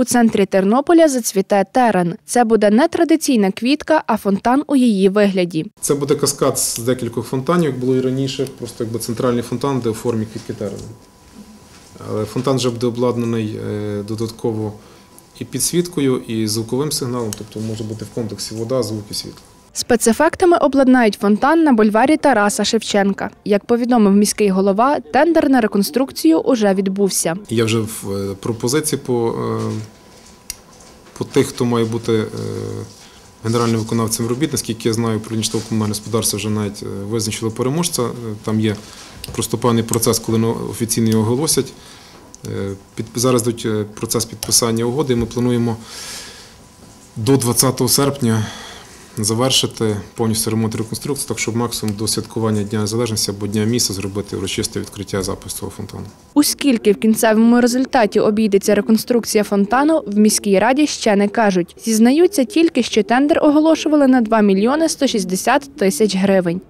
У центрі Тернополя зацвіте терен. Це буде не традиційна квітка, а фонтан у її вигляді. Це буде каскад з декількох фонтанів, як було і раніше, просто якби центральний фонтан, де у формі квітки терену. Але фонтан вже буде обладнаний е, додатково і підсвіткою, і звуковим сигналом, тобто може бути в комплексі вода, звук і світло. Спецефектами обладнають фонтан на бульварі Тараса Шевченка. Як повідомив міський голова, тендер на реконструкцію уже відбувся. Є вже в е, пропозиції по, е, по тих, хто має бути е, генеральним виконавцем робіт. Наскільки я знаю, про комунальне господарство вже навіть визначило переможця. Там є просто певний процес, коли офіційно його оголосять. Зараз йдуть процес підписання угоди. і Ми плануємо до 20 серпня завершити повністю ремонт і реконструкцію, так щоб максимум до святкування Дня Незалежності або Дня міста зробити урочисте відкриття запису фонтану. У скільки в кінцевому результаті обійдеться реконструкція фонтану, в міській раді ще не кажуть. Зізнаються тільки, що тендер оголошували на 2 мільйони 160 тисяч гривень.